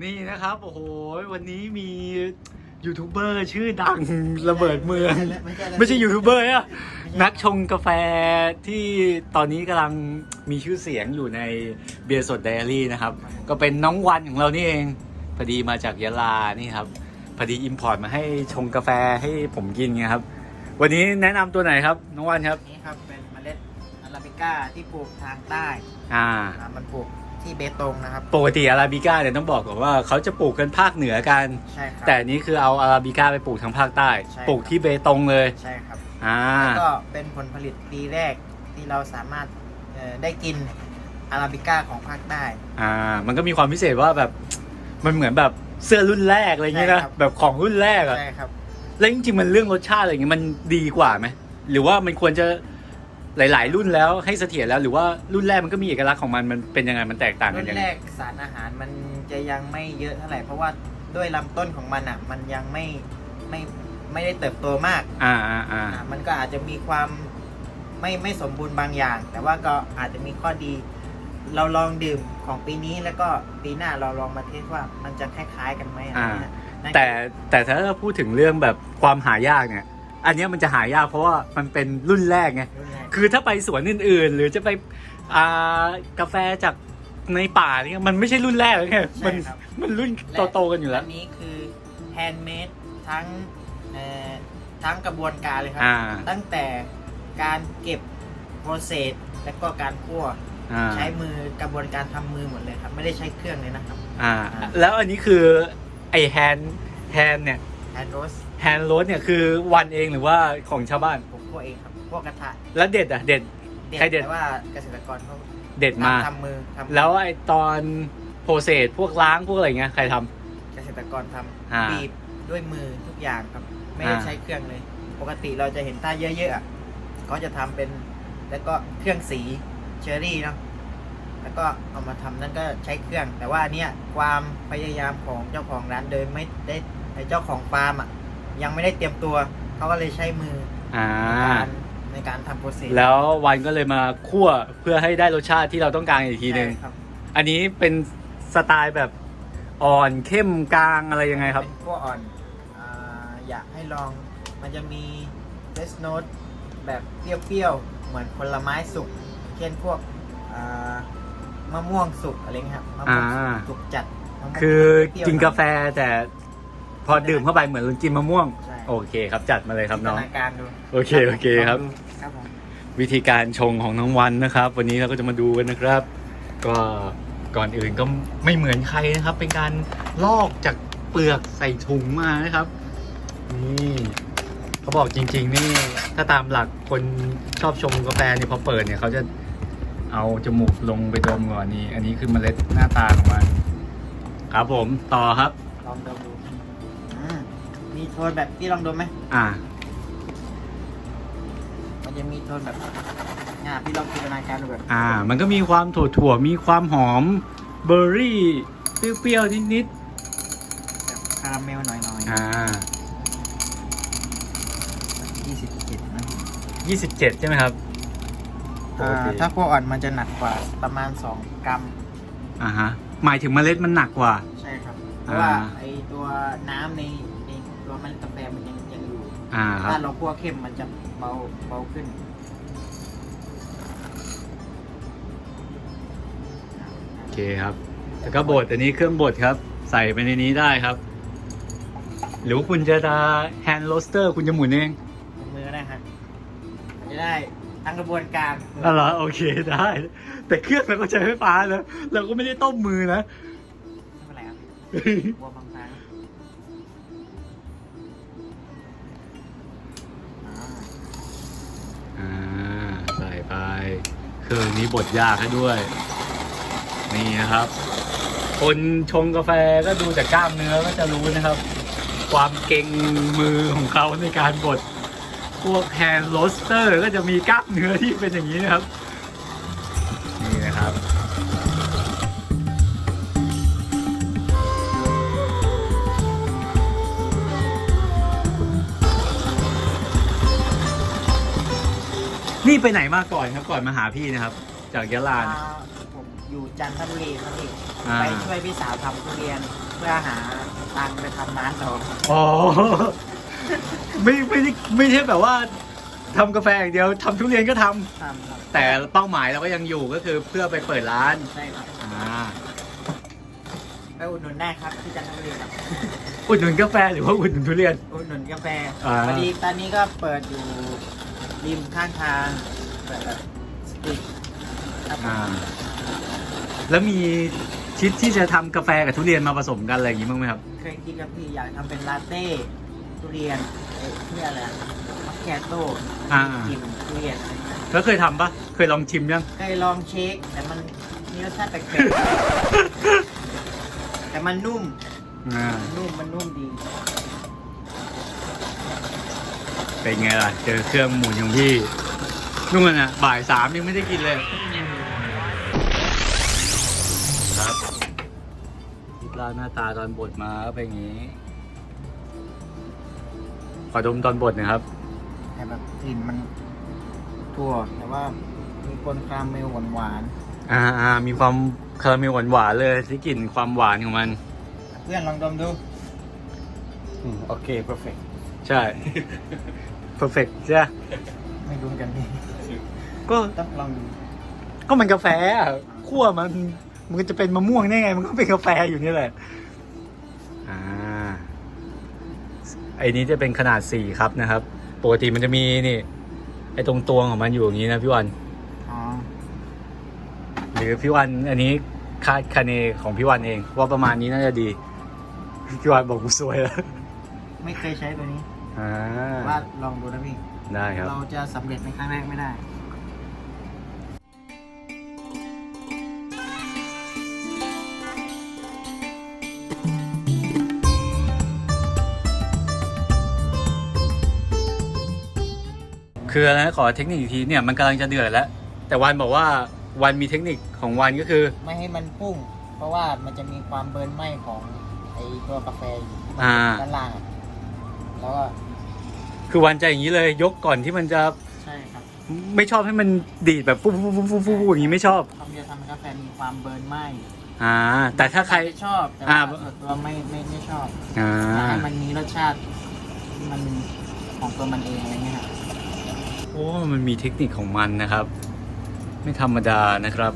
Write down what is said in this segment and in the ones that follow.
นี่นะครับ โอ้โห วันนี้มียูทูบเบอร์ชื่อดังระเบิดเมือง ไม่ใช่แล้วไม่ใช่ยูทูบเบอร์อะไม่ใช่นักชงกาแฟที่ตอนนี้กำลังมีชื่อเสียงอยู่ในเบียร์สดไดอารี่นะครับ ก็เป็นน้องวันของเรานี่เองพอดีมาจากยะลานี่ครับพอดีอิมพอร์ตมาให้ชงกาแฟให้ผมกินไงครับ วันนี้แนะนำตัวไหนครับ น้องวันครับ นี่ครับเป็นเมล็ดอาราบิก้าที่ปลูกทางใต้ อ่าอ่ามันปลูก ที่เบตงนะครับปกติอาราบิก้าเนี่ยต้องบอกก่อนว่าเขาจะปลูกกันภาคเหนือกัน ใช่ครับ แต่อันนี้คือเอาอาราบิก้าไปปลูกทางภาคใต้ ใช่ ปลูกที่เบตงเลย ใช่ครับอ่า แล้วก็เป็นผลผลิตปีแรกที่เราสามารถเอ่อได้กินอาราบิก้าของภาคใต้ อ่า มันก็มีความพิเศษว่าแบบ มันเหมือนแบบเสื้อรุ่นแรกอะไรอย่างเงี้ยนะ ใช่ครับ แบบของรุ่นแรกอะใช่ครับ แล้วจริงๆมันเรื่องรสชาติอะไรอย่างเงี้ยมันดีกว่าไหม หรือว่ามันควรจะ หลาย ๆ รุ่นแล้วให้เสถียรแล้วหรือว่ารุ่นแรกมันก็มีเอกลักษณ์ของมันมันเป็นยังไงมันแตกต่างกัรุ่นนยังแรไงกสารอาหารมันจะยังไม่เยอะเท่าไหร่ เพราะว่าด้วยลำต้นของมันอะ มันยังไม่ไม่ไม่ได้เติบโตมากอ่าอ่าอ่าอะมันก็อาจจะมีความไม่ไม่สมบูรณ์บางอย่าง แต่ว่าก็อาจจะมีข้อดี เราลองดื่มของปีนี้แล้วก็ปีหน้าเราลองมาเทสว่ามันจะคล้ายๆกันไหมอะไรเงี้ยนั่นแต่แต่ถ้าพูดถึงเรื่องแบบความหายากเนี่ย อันเนี้ยมันจะหายากเพราะว่ามันเป็นรุ่นแรกไงรุ่นแรกคือถ้าไปสวนอื่นๆ หรือจะไปอ่ากาแฟจากในป่าเนี่ยมันไม่ใช่รุ่นแรกเลยไงมันใช่ครับมันรุ่นโตๆกันอยู่แล้ว อันนี้คือแฮนด์เมดทั้งเอ่อทั้งกระบวนการเลยครัอ่าตั้งแต่การเก็บโปรเซสและก็การคั่วอ่าใช้มือกระบวนการทำมือหมดเลยครับ ไม่ได้ใช้เครื่องเลยนะครับ อ่าอ่าแล้วอันนี้คือไอแฮนแฮนเนี่ยแฮนด์โรส แฮนโรสเนี่ยคือวันเองหรือว่าของชาวบ้าน ผมคั่วเองครับคั่วกระทะแล้วเด็ดอะเด็ดเด็ด ใครเด็ด แต่ว่าเกษตรกรเขาเด็ดมา ทำมือทำแล้วไอตอนโปรเซสพวกล้างพวกอะไรเงี้ยใครทำ เกษตรกรทอ่าำบีบด้วยมือทุกอย่างครับ ไม่ได้อ่า ใช้เครื่องเลย ปกติเราจะเห็นถ้าเยอะๆอะเขาจะทำเป็น แล้วก็เครื่องสีเชอรี่เนาะแล้วก็เอามาทำนั่นก็ใช้เครื่อง แต่ว่าอันเนี้ยความพยายามของเจ้าของร้านโดยไม่ได้ไอ้เจ้าของฟาร์มอะ ยังไม่ได้เตรียมตัวเขาก็เลยใช้มืออ่า ในการในการทำโปรเซสแล้ววันก็เลยมาคั่วเพื่อให้ได้รสชาติที่เราต้องการอีกทีหนึ่งใช่ครับอันนี้เป็นสไตล์แบบอ่อนเข้มกลางอะไรยังไงครับ เป็นขั้วอ่อนอ่าอยากให้ลองมันจะมีเ e สโน t แบบเปรี้ยวๆ เหมือนผลไม้สุกเช่นพวกอ่ามะม่วงสุกอะไรเงี้ยครับมะม่วงสุกอ่า สุกจัดมะม่วงคือเปรี้ยวๆกินกาแฟแต่ พอดื่มเข้าไปเหมือนกินมะม่วง ใช่ โอเคครับจัดมาเลยครับน้อง จิตนาการดูโอเคโอเคครับ ลงดูครับผมวิธีการชงของน้องวันนะครับ วันนี้เราก็จะมาดูกันนะครับ ก็ก่อนอื่นก็ไม่เหมือนใครนะครับ เป็นการลอกจากเปลือกใส่ถุงมานะครับนี่เขาบอกจริง ๆ นี่ ถ้าตามหลักคนชอบชงกาแฟเนี่ยพอเปิดเนี่ยเขาจะเอาจมูกลงไปดมก่อนนี่อันนี้คือเมล็ดหน้าตาของมัน ครับผมต่อครับ ลองดมดูอืมมี โทนแบบที่ลองดมไหมอ่า มันจะมีโทนแบบงาพี่ลองจินตนาการดูแบบอ่า มันก็มีความถั่วถั่วๆมีความหอมเบอร์รี่เปรี้ยวๆนิดแบบคาราเมลหน่อยๆอ่าๆยี่สิบเจ็ดนะ27 ใช่ไหมครับอ่าโอเคถ้าขั้วอ่อนมันจะหนักกว่าประมาณ2กรัม อ่าฮะหมายถึงเมล็ดมันหนักกว่า ใช่ครับเพราะว่าอ่า ไอตัวน้ำในในตั วเมันกาแฟมันยังยังอยู่ อ่าคถ้ารับเราคั่วเข้มมันจะเบาเบาขึ้นโอเคครับแล้วก็บดอันนี้เครื่องบดครับ ใส่ไปในนี้ได้ครับ หรือว่าคุณจะแฮนด์โรสเตอร์ คุณจะหมุนเองมือก็ได้ฮะมันจะได้ทั้งกระบวนการอ๋อเหรอโอเคได้ แต่เครื่องเราก็ใช้ไฟฟ้านะเราก็ไม่ได้ต้มมือนะ ไม่เป็นไรครับ กลัวบาง ครื่องนี้บดยากให้ด้วย นี่นะครับ คนชงกาแฟก็ดูจากกล้ามเนื้อก็จะรู้นะครับ ความเก่งมือของเขาในการบดพวกแฮนด์โรสเตอร์ก็จะมีกล้ามเนื้อที่เป็นอย่างนี้นะครับ นี่ไปไหนมาก่อนครับก่อนมาหาพี่นะครับ จากยะลาอ่าเนี่ย ผมอยู่จันทบุรีครับพี่อ่า ไปช่วยพี่สาวทำทุเรียนเพื่อหาตังค์ไปทำร้านต่ออ๋อไม่ไม่ได้ไม่ใช่แบบว่าทำกาแฟอย่างเดียวทำทุเรียนก็ทำทำครับแต่เป้าหมายเราก็ยังอยู่ก็คือเพื่อไปเปิดร้านใช่ครับอ่าไปอุดหนุนได้ครับที่จันทบุรีครับอุดหนุนกาแฟหรือว่าอุดหนุนทุเรียน อุดหนุนกาแฟอ่า พอดีตอนนี้ก็เปิดอยู่ ริมข้างทางเปิดแบบสตรีทครับอ่า แล้วมีคิดที่จะทำกาแฟกับทุเรียนมาผสมกันอะไรอย่างงี้บ้างไหมครับ เคยคิดกับพี่อยากทำเป็นลาเต้ทุเรียนเอ๊ะเรียกอะไรมัคแคโต้อ่า กินทุเรียนอะไรเงี้ยแล้วเคยทำปะเคยลองชิมยัง เคยลองเช็คแต่มันมีรสชาติแปลกๆแต่มันนุ่มอ่า นุ่มมันนุ่มดี เป็นไงล่ะ เจอเครื่องหมุนของพี่นู่นน่ะ บ่ายสามยังไม่ได้กินเลย ครับคิดว่าหน้าตาตอนบดมาก็เป็นอย่างนี้ ขอดมตอนบดหนะครับ แต่แบบกลิ่นมันทั่วแต่ว่ามีคนคาราเมลหวานอ่าอ่ามีความคาราเมลหวานๆเลยที่กลิ่นความหวานของมัน ๆเพื่อนลองดมดู โอเค perfect ใช่ perfect ใช่ปะไม่รู้กันนี่ก็ต้องลองดูก็มันกาแฟอะขั้วมัน มันจะเป็นมะม่วงได้ไง มันก็เป็นกาแฟอยู่นี่แหละ อ่า ไอ้นี้จะเป็นขนาดสี่ครับนะครับ ปกติมันจะมีนี่ ไอ้ตรงตวงของมันอยู่อย่างนี้นะพี่วันอ๋อหรือพี่วันอันนี้คาดคะเนของพี่วันเอง ว่าประมาณนี้น่าจะดี พี่วันบอกกูสวยแล้ว ไม่เคยใช้ตัวนี้ อ่าว่าลองดูนะพี่ ได้ครับ เราจะสำเร็จในครั้งแรกไม่ได้ คืออะไรนะขอเทคนิคอีกทีเนี่ยมันกำลังจะเดือดแล้ว แต่วันบอกว่าวันมีเทคนิคของวันก็คือ ไม่ให้มันพุ่ง เพราะว่ามันจะมีความเบิร์นไหม้ของไอตัวกาแฟอยู่อ่า ด้านล่างอะแล้วก็ คือวันจะอย่างนี้เลยยกก่อนที่มันจะใช่ครับไม่ชอบให้มันดีดแบบฟูฟูฟูฟูฟูฟูอย่างนี้ไม่ชอบเขาจะทำให้กาแฟมีความเบิร์นไหม้อ่า แต่ถ้าใครชอบแต่อ่าว่าส่วนตัวไม่ไม่ไม่ชอบอ่าอยากให้มันมีรสชาติที่มันของตัวมันเองอะไรเงี้ยครับโอ้มันมีเทคนิคของมันนะครับ ไม่ธรรมดานะครับ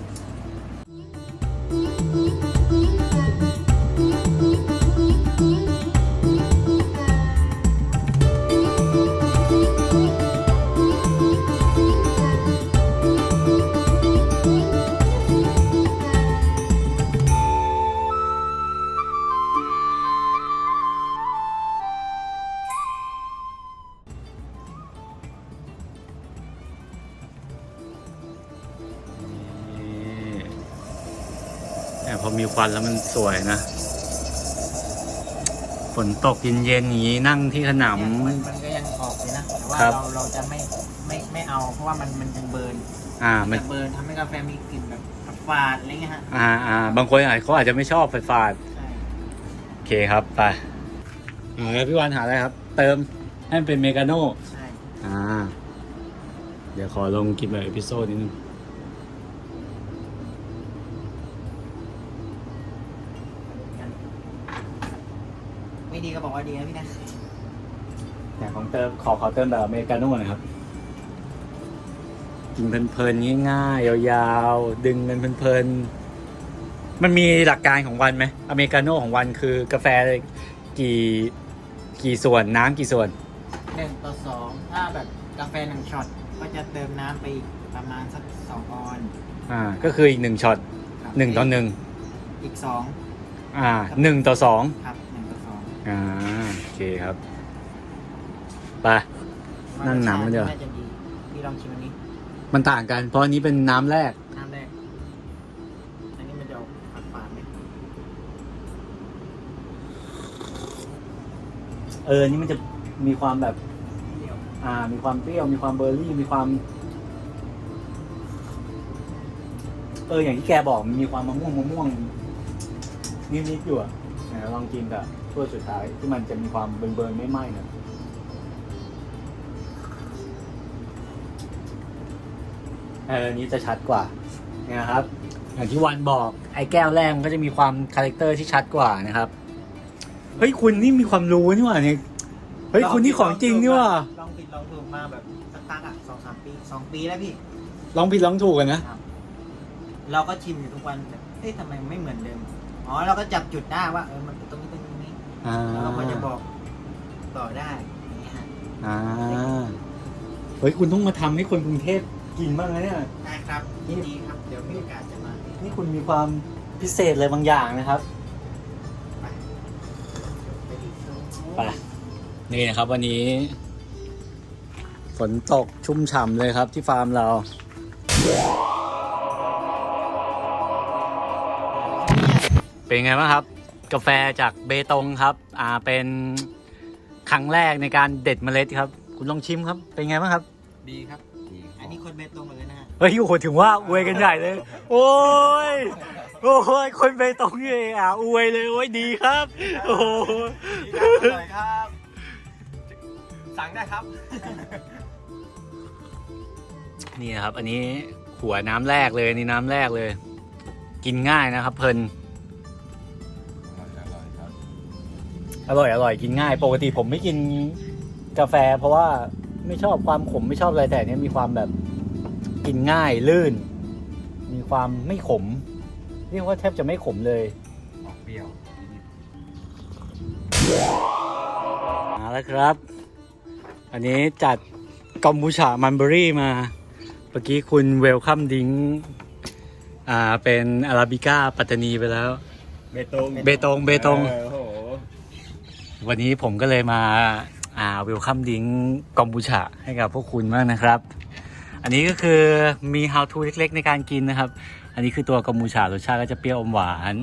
วันแล้วมันสวยนะ ฝนตกเย็นๆอย่างนี้นั่งที่ขนเนี่ยมันมันก็ยังออกเลยนะแต่ว่าครับ เราเราจะไม่ไม่ไม่เอา เพราะว่ามันมันยังเบิร์นำอ่ามันจะเบิร์นทำให้กาแฟมีกลิ่นแบบฝาดๆอะไรเงี้ยฮะอ่าอ่าบางคนอาจเขาอาจจะไม่ชอบฝาดใช่ๆโอเคครับไปเอาแล้วพี่วันหาอะไรครับ เติมให้มันเป็นเมกาโน่ใช่ อ่า เดี๋ยวขอลงกินแบบเอพิโซดนิดนึง อกว่าดีนะพี่นะอย่างของเติมขอขอเติมแบบอเมริกาโน่หน่อยครับ กินเพลินๆง่ายๆยาวๆ ดึงกันเพลินๆมันมีหลักการของวันไหมอเมริกาโน่ของวันคือกาแฟกี่กี่ส่วนน้ำกี่ส่วน หนึ่งต่อสองถ้าแบบกาแฟหนึ่งช็อตก็จะเติมน้ำไปอีกประมาณสักสองออนอ่า ก็คืออีกหนึ่งช็อตครับหนึ่งต่อหนึ่งอีกสองอ่าหนึ่งต่อสองครับหนึ่งต่ อสองอ่าโอเคครับไปนั่นหนำมันเดี๋ยวน่าจะดีพี่ลองชิมอันนี้มันต่างกัน เพราะอันนี้เป็นน้ำแรก น้ำแรกอันนี้มันจะออกฝาดๆไหมเออ นี่มันจะมีความแบบ เดี๋ยวอ่า มีความเปรี้ยว มีความเบอร์รี่ มีความ เออ อย่างที่แกบอกมันมีความมะม่วงมะม่วงนิดๆอยู่อะไหนลองกินกับ ถ้วยสุดท้ายที่มันจะมีความเบิร์นๆไม่ไหม้หน่อยเอออันนี้จะชัดกว่าเนี่ยนะครับ อย่างที่วันบอกไอ้แก้วแรกมันก็จะมีความคาแรคเตอร์ที่ชัดกว่านะครับ เฮ้ยคุณนี่มีความรู้นี่หว่าเนี่ยเฮ้ยคุณนี่ของจริงนี่หว่าลองผิดลองถูกมาแบบสักพักอะสองสามปีสองปีแล้วพี่ ลองผิดลองถูกกันนะ เราก็ชิมอยู่ทุกวันแบบเฮ้ยทำไมไม่เหมือนเดิม อ๋อเราก็จับจุดได้ว่าเออมันตรงนี้ตรงนี้ อ่าแล้วเราก็จะบอกต่อได้อย่างเงี้ยฮะอ่าเฮ้ยคุณต้องมาทำให้คนกรุงเทพกินบ้างนะเนี่ย ได้ครับยินดีครับเดี๋ยวมีโอกาสจะมานี่คุณมีความพิเศษอะไรบางอย่างนะครับ ไปดิไป นี่นะครับวันนี้ ฝนตกชุ่มฉ่ำเลยครับที่ฟาร์มเรา เป็นไงบ้างครับ กาแฟจากเบตงครับ อ่าเป็นครั้งแรกในการเด็ดเมล็ดครับ คุณลองชิมครับ เป็นไงบ้างครับ ดีครับ อันนี้คนเบตงหมดเลยนะฮะ เฮ้ยโอ้โหถึงว่าอวยกันใหญ่เลย โอ้ยโอ้ยคนเบตงนี่เองอะอวยเลยโอ้ยดีครับ โอ้โหอร่อยครับ สั่งได้ครับ นี่นะครับ อันนี้หัวน้ำแรกเลยนี่น้ำแรกเลย กินง่ายนะครับเพลิน อร่อยอร่อยกินง่าย ปกติผมไม่กินกาแฟ เพราะว่าไม่ชอบความขมไม่ชอบอะไรแต่อันเนี้ยมีความแบบกินง่ายลื่น มีความไม่ขม เรียกว่าแทบจะไม่ขมเลยออกเปรี้ยวมาแล้วครับ อันนี้จัดกอมบูชามันเบอรี่มาเมื่อกี้คุณเวลคัมดิงอ่าเป็นอาราบิก้าปัตตานีไปแล้ว เบตงเบตงเบตงออโอ้โห วันนี้ผมก็เลยมาอ่าเวลคัมดิงกอมบูชาให้กับพวกคุณมากนะครับ อันนี้ก็คือมี how to เล็ก ๆ ในการกินนะครับ อันนี้คือตัวกอมบูชารสชาติก็จะเปรี้ยวอมหวาน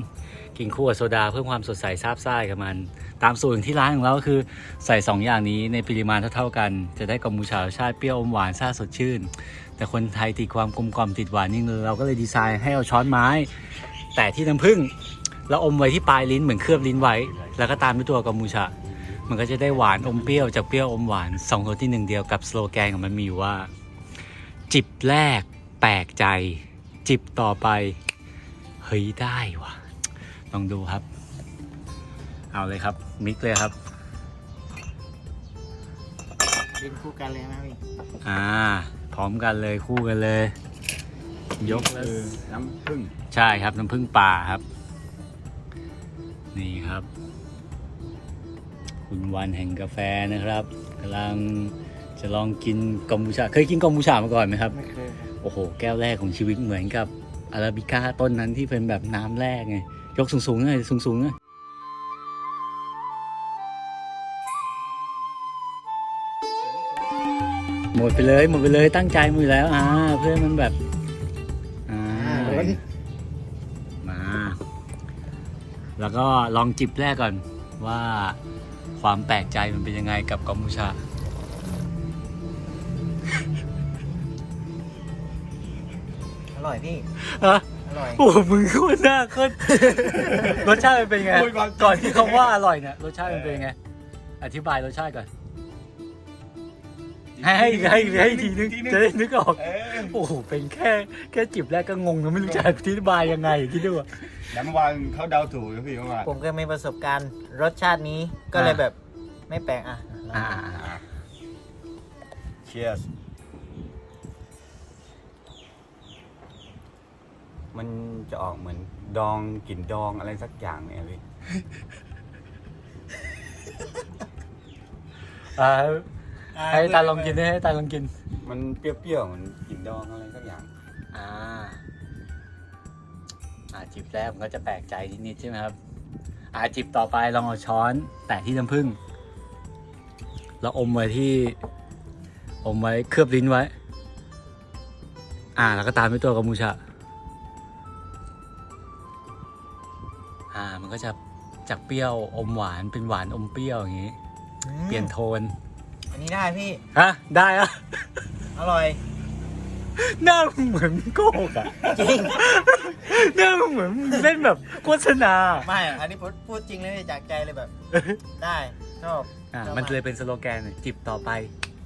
กินคู่กับโซดาเพิ่มความสดใสซาบซ่ากับมัน ตามสูตรที่ร้านของเราก็คือใส่ 2 อย่างนี้ในปริมาณเท่าๆกัน จะได้กอมบูชารสชาติเปรี้ยวอมหวานซาสดชื่น แต่คนไทยติดความกลมกล่อมติดหวานนี่เราก็เลยดีไซน์ให้เอาช้อนไม้ แต่ที่น้ำผึ้ง เราอมไว้ที่ปลายลิ้นเหมือนเคลือบลิ้นไว้ แล้วก็ตามด้วยตัวกอมบูชา มันก็จะได้หวานอมเปรี้ยวจากเปรี้ยวอมหวานสองรสที่หนึ่งเดียวกับสโลแกนของมันมีอยู่ว่า จิบแรกแปลกใจ จิบต่อไป เฮ้ยได้ว่ะลองดูครับ เอาเลยครับ มิกเลยครับกินคู่กันเลยนะพี่อ่า พร้อมกันเลยคู่กันเลย ยกแล้วคือน้ำผึ้งใช่ครับน้ำผึ้งป่าครับ นี่ครับ คุณวันแห่งกาแฟนะครับกำลังจะลองกินกอมบูชา เคยกินกอมบูชามาก่อนไหมครับ ไม่เคยโอ้โห แก้วแรกของชีวิตเหมือนกับอาราบิก้าต้นนั้นที่เป็นแบบน้ำแรกไง ยกสูงๆหน่อยสูงๆหน่อยหมดไปเลยหมดไปเลยตั้งใจมือแล้วอ่าเพื่อให้มันแบบอ่ามา แล้วก็ลองจิบแรกก่อนว่าความแปลกใจมันเป็นยังไงกับกัมพูชา อร่อยพี่ ฮะ อร่อย โอ้โหมึงโคตรน่าโคตร รสชาติมันเป็นยังไงก่อนที่เขาว่าอร่อยเนี่ยรสชาติมันเป็นยังไง อธิบายรสชาติก่อน ให้ให้ให้ให้ทีนึงจะได้นึกออก เออโอ้โห เป็นแค่แค่จิบแรกก็งงนะไม่รู้จะอธิบายยังไงคิดดูอะน้ำวันเขาเดาถูกนะพี่เมื่อวานผมก็มีประสบการณ์รสชาตินี้ก็เลยแบบไม่แปลกอะอ่าเชียร์มันจะออกเหมือนดองกลิ่นดองอะไรสักอย่างเนี่ยพี่อ่า ให้ตาลองกินให้ตาลองกิน มันเปรี้ยวๆเหมือนกลิ่นดองอะไรสักอย่าง อ่า อ่าจิบแรกมันก็จะแปลกใจนิดๆใช่ไหมครับอ่าจิบต่อไปลองเอาช้อนแตะที่น้ำผึ้งแล้วอมไว้ที่ อมไว้เคลือบลิ้นไว้ อ่า แล้วก็ตามด้วยตัวกัมพูชาอ่า มันก็จะจากเปรี้ยวอมหวานเป็นหวานอมเปรี้ยวอย่างงี้ เปลี่ยนโทน อันนี้ได้พี่ ฮะ ได้อะ อร่อย หน้ามึงเหมือนโกหกอะจริงหน้ามึงเหมือนมึงเล่นแบบโฆษณา ไม่อะอันนี้พูดพูดจริงเลยจากใจเลยแบบ ได้ชอบอ่าชอบ มันเลยเป็นสโลแกนเลยจิบต่อไป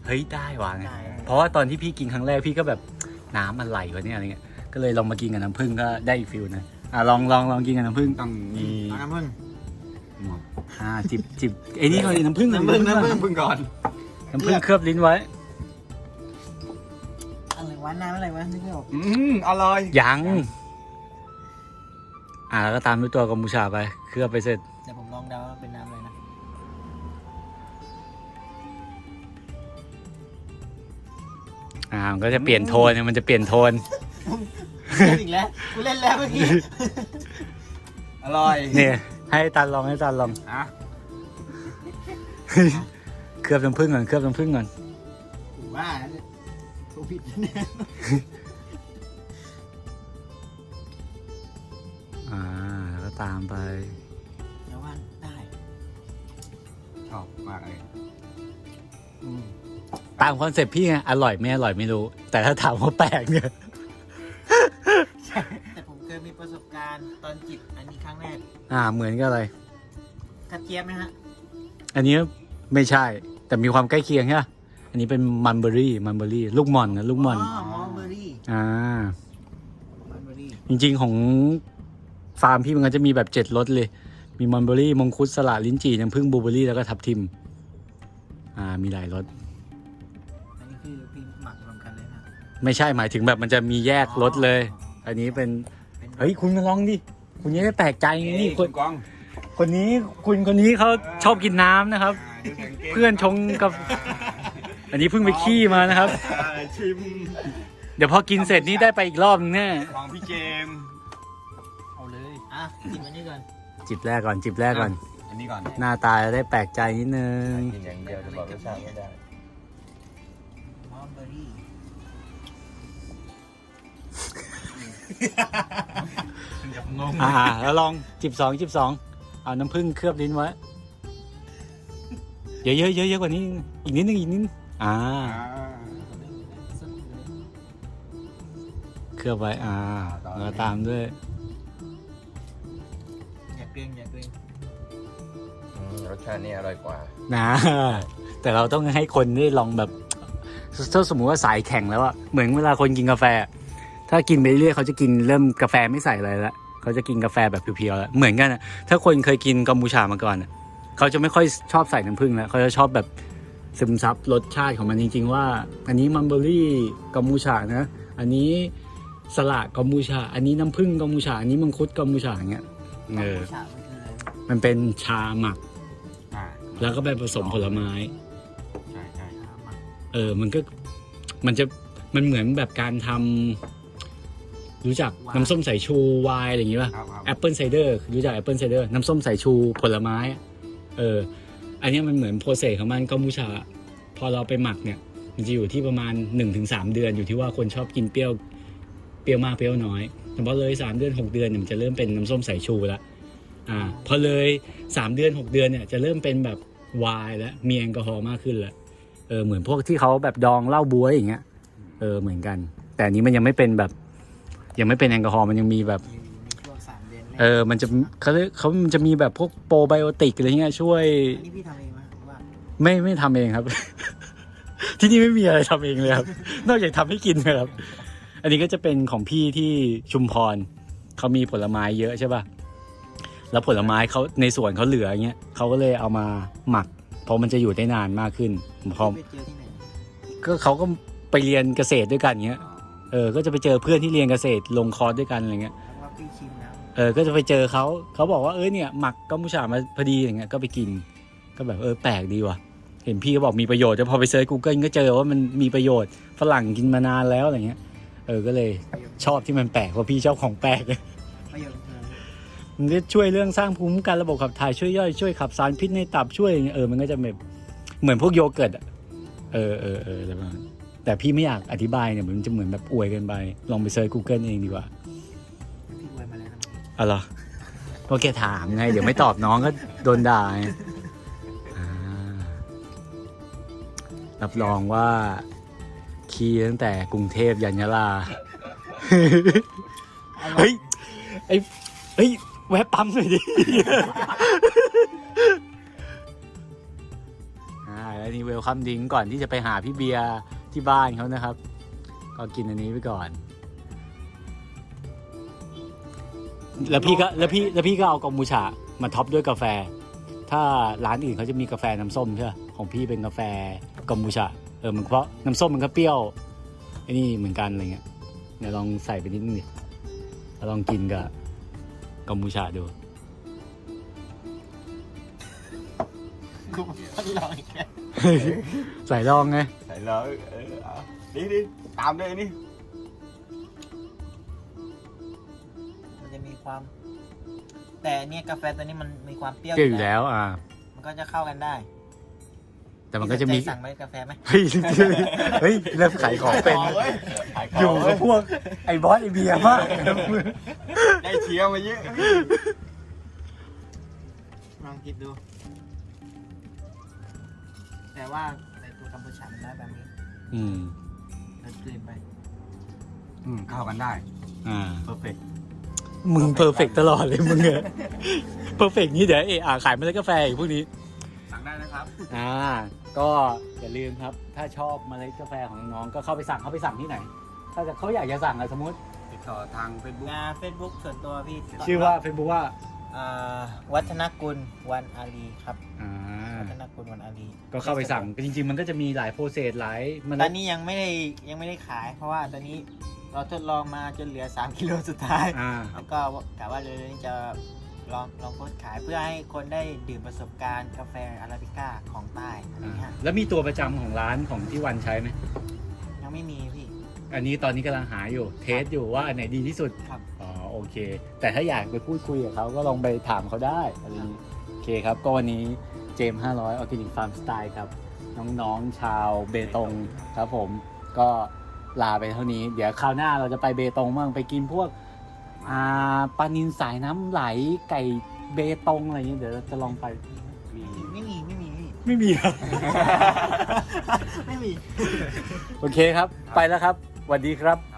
เฮ้ยได้ว่ะไงได้ เพราะว่าตอนที่พี่กินครั้งแรกพี่ก็แบบน้ำมันไหลวะเนี่ยอะไรเงี้ยก็เลยลองมากินกับน้ำผึ้งก็ได้อีกฟิลนะอะลองลองลองกินกับน้ำผึ้งต้องมีเอาน้ำผึ้งหมวกอ่าจิบจิบไอ้นี่ก่อนดิน้ำผึ้งก่อน้ำผึ้งน้ำผึ้งพึ่งก่อน น้ำผึ้งเคลือบลิ้นไว้ อะไรวะน้ำอะไรวะนึกไม่ออกอืมอร่อยยัง อ่าแล้วก็ตามด้วยตัวกัมพูชาไป เคลือบไปเสร็จเดี๋ยวผมลองเดาว่าเป็นน้ำอะไรนะอ่ามันก็จะเปลี่ยนโทน มันจะเปลี่ยนโทน เล่นอีกแล้วกูเล่นแล้วเมื่อกี้อร่อยเนี่ย ให้ตันลองให้ตันลอง อะ เคลือบน้ำผึ้งก่อนเคลือบน้ำผึ้งก่อนกูว่าเนี่ยกูผิดเนี่ยอ่าแล้วก็ตามไปแต่ว่าได้ชอบมากเลยอืมตามคอนเซ็ปต์พี่ไงอร่อยไม่อร่อยไม่รู้ แต่ถ้าถามว่าแปลกเนี่ย แต่ผมเคยมีประสบการณ์ตอนจิบอันนี้ครั้งแรกอ่าเหมือนกับอะไร กระเจี๊ยบไหมฮะ อันนี้ไม่ใช่ แต่มีความใกล้เคียงใช่ไหมอันนี้เป็นมันเบอรี่ มันเบอรี่ ลูกหม่อนนะลูกหม่อนอ๋อมอลเบอรี่อ่า มอลเบอรี่จริงๆของฟาร์มพี่มันก็จะมีแบบเจ็ดรสเลย มีมันเบอรี่ มงคุดสละลิ้นจี่น้ำผึ้งบลูเบอรี่ แล้วก็ทับทิม อ่า มีหลายรส อันนี้คือพี่หมักรวมกันเลยนะไม่ใช่หมายถึงแบบมันจะมีแยกรสเลย อันนี้เป็น เป็นเฮ้ย คุณมาลองดิ คุณยังไม่แปลกใจไงนี่คนกล้องคนนี้คุณคนนี้เขาชอบกินน้ำนะครับ เพื่อนชงกับ อันนี้เพิ่งไปขี้มานะครับ ชิม เดี๋ยวพอกินเสร็จนี่ได้ไปอีกรอบนึงแน่ของพี่เจมส์เอาเลยอะจิบอันนี้ก่อนจิบแรกก่อนจิบแรกก่อน อันนี้ก่อนหน้าตาจะได้แปลกใจนิดนึงกินอย่างเดียวจะบอกรสชาติไม่ได้มอลเบอรี่งงอ่าแล้วลองจิบสองจิบสองเอาน้ำผึ้งเคลือบลิ้นไว้ เยอะเยอะเยอะเยอะกว่านี้ อีกนิดนึงอีกนิดนึงอ่าเคลือบไว้อ่าแล้วตามด้วยอย่าเกรงอย่าเกรงรสชาตินี่อร่อยกว่า นะแต่เราต้องให้คนได้ลองแบบถ้าสมมุติว่าสายแข่งแล้วอะเหมือนเวลาคนกินกาแฟ ถ้ากินไปเรื่อยเขาจะกินเริ่มกาแฟไม่ใส่อะไรละเขาจะกินกาแฟแบบเพียวๆแล้วเหมือนกันอะถ้าคนเคยกินกัมพูชามาก่อนอะ เขาจะไม่ค่อยชอบใส่น้ำผึ้งแล้วเขาจะชอบแบบซึมซับรสชาติของมันจริง ๆ ว่า อันนี้มันเบอรี่กัมพูชานะ อันนี้สละกัมพูชา อันนี้น้ำผึ้งกัมพูชา อันนี้มังคุดกัมพูชาอย่างเงี้ยเออชามันคืออะไรมันเป็นชาหมักอ่าแล้วก็ไปผสมผลไม้ ใช่ใช่ชาหมักเออ มันก็มันจะมันเหมือนแบบการทำรู้จักน้ำส้มสายชูไวน์อะไรอย่างงี้ป่ะครับครับแอปเปิลไซเดอร์รู้จักแอปเปิลไซเดอร์น้ำส้มสายชูผลไม้อะ เออ อันนี้มันเหมือนโปรเซสของมันกัมพูชา พอเราไปหมักเนี่ย มันจะอยู่ที่ประมาณ 1-3 เดือนอยู่ที่ว่าคนชอบกินเปรี้ยว เปรี้ยวมากเปรี้ยวน้อย แต่พอเลย 3 เดือน 6 เดือนเนี่ยมันจะเริ่มเป็นน้ำส้มสายชูแล้วอ่า พอเลย 3 เดือน 6 เดือนเนี่ยจะเริ่มเป็นแบบไวน์แล้วมีแอลกอฮอล์มากขึ้นแล้วเออเหมือนพวกที่เขาแบบดองเหล้าบ๊วยอย่างเงี้ย เออเหมือนกัน แต่อันนี้มันยังไม่เป็นแบบ ยังไม่เป็นแอลกอฮอล์มันยังมีแบบ เดือนแรกเออ มันจะเขาเรียกเขามันจะมีแบบพวกโปรไบโอติกอะไรเงี้ยช่วย อันนี้พี่ทำเองไหมหรือว่าไม่ไม่ทำเองครับ ที่นี่ไม่มีอะไรทำเองเลยครับ นอกจากทำให้กินนะครับ อันนี้ก็จะเป็นของพี่ที่ชุมพรเขามีผลไม้เยอะใช่ป่ะแล้วผลไม้เขาในสวนเขาเหลืออย่างเงี้ยเขาก็เลยเอามาหมัก เพราะมันจะอยู่ได้นานมากขึ้นพอไปเจอที่ไหนก็เขาก็ไปเรียนเกษตรด้วยกันเงี้ยเออ ก็จะไปเจอเพื่อนที่เรียนเกษตรลงคอร์สด้วยกันอะไรเงี้ยเพราะว่าพี่ชิมแล้ว เออก็จะไปเจอเขาเขาบอกว่าเออเนี่ยหมักกัมพูชามาพอดีอย่างเงี้ยก็ไปกิน ก็แบบเออแปลกดีว่ะเห็นพี่เขาบอกมีประโยชน์แต่พอไปเซิร์ช Google ก็เจอว่ามันมีประโยชน์ฝรั่งกินมานานแล้วอะไรเงี้ยเออก็เลยชอบที่มันแปลกเพราะพี่ชอบของแปลกมันจะช่วยเรื่องสร้างภูมิคุ้มกันระบบขับถ่ายช่วยย่อยช่วยขับสารพิษในตับช่วยอย่างเงี้ยเออมันก็จะแบบเหมือนพวกโยเกิร์ตอะเออเออเออแต่พี่ไม่อยากอธิบายเนี่ยมันจะเหมือนแบบอวยกินไป ลองไปเซิร์ช Google เองดีกว่า แล้วนะอ๋อเหรอเพราะแกถามไง เดี๋ยวไม่ตอบน้องก็โดนด่าไงอ่ารับรองว่าขี่ตั้งแต่กรุงเทพยันยะลา เฮ้ย ไอ้เฮ้ย แวะปั๊มหน่อยดิ อ่าแล้วนี่เวลคัมดิงก่อนที่จะไปหาพี่เบียร์ที่บ้านเขานะครับ ก็กินอันนี้ไปก่อน แล้วพี่ก็แล้วพี่แล้วพี่ก็เอากัมพูชามาท็อปด้วยกาแฟ ถ้าร้านอื่นเขาจะมีกาแฟน้ำส้มใช่ไหมของพี่เป็นกาแฟกัมพูชาเออมันเพราะน้ำส้มมันก็เปรี้ยวไอ้นี่เหมือนกันอะไรเงี้ยเดี๋ยวลองใส่ไปนิดนึงดิแล้วลองกินกับกัมพูชาดูกูทดลองอีกแล้วใส่ลองไง ใส่เลยเออเอานี่นี่ตามด้วยนี่ ความ แต่อันเนี่ยกาแฟตัวนี้มันมีความเปรี้ยวเปรี้ยวอยู่แล้ว อ่า มันก็จะเข้ากันได้แต่มันก็จะมีสใจสั่งเมล็ดกาแฟไหมเฮ้ยเฮ้ยเริ่มขายของเป็นเว้ยขายขงอยู่เว้กับพวกไอ้บอสไอ้เบียร์มากได้เชียร์มาเยอะลองคิดดู แต่ว่าในตัวกัมพูชามันได้แบบนี้อืมเรากลืนไป อืมเข้ากันได้อ่า เพอร์เฟก มึงเพอร์เฟกตลอดเลยมึงอะเพอร์เฟกนี้เดี๋ยวเออาขายเมล็ดกาแฟอีกพวกนี้ สั่งได้นะครับ อ่า ก็อย่าลืมครับ ถ้าชอบเมล็ดกาแฟของน้องๆก็เข้าไปสั่งเข้าไปสั่งที่ไหน ถ้าจะเขาอยากจะสั่งอะสมมติ ติดต่อทางเฟซบุ๊กงานเฟซบุ๊กส่วนตัวพี่ชื่อว่าเฟซบุ๊กว่า อ่าวัฒนกุลวันอาลีครับ อ่า วัฒนกุลวันอาลีก็เข้าไปสั่งจริง ๆ มันก็จะมีหลายโปรเซสหลายเมตล็อดนนี้ยังไม่ได้ยังไม่ได้ขายเพราะว่าตอนนี้ เราทดลองมาจนเหลือ 3 กิโลสุดท้าย อ่า แล้วก็กะว่าเร็วๆนี้จะลองลองโพสต์ขายเพื่อให้คนได้ดื่มประสบการณ์กาแฟอาราบิก้าของใต้อะไรเงี้ยแล้วมีตัวประจำของร้านของที่วันใช้ไหม ยังไม่มีพี่ อันนี้ตอนนี้กำลังหาอยู่ เทสอยู่ว่าอันไหนดีที่สุด ครับ อ๋อโอเค แต่ถ้าอยากไปพูดคุยกับเขาก็ลองไปถามเขาได้อะไรอย่างนี้โอเคครับ ก็วันนี้เจม 500ออร์แกนิกฟาร์มสไตล์ครับ น้องๆชาวเบตงครับผม ก็ ลาไปเท่านี้ เดี๋ยวคราวหน้าเราจะไปเบตงบ้างไปกินพวกอ่าปลานินสายน้ำไหลไก่เบตงอะไรอย่างนี้เดี๋ยวเราจะลองไปมีไม่มีไม่มีพี่ไม่มีครับ ไม่มี โอเคครับ ไปแล้วครับสวัสดีครับครับ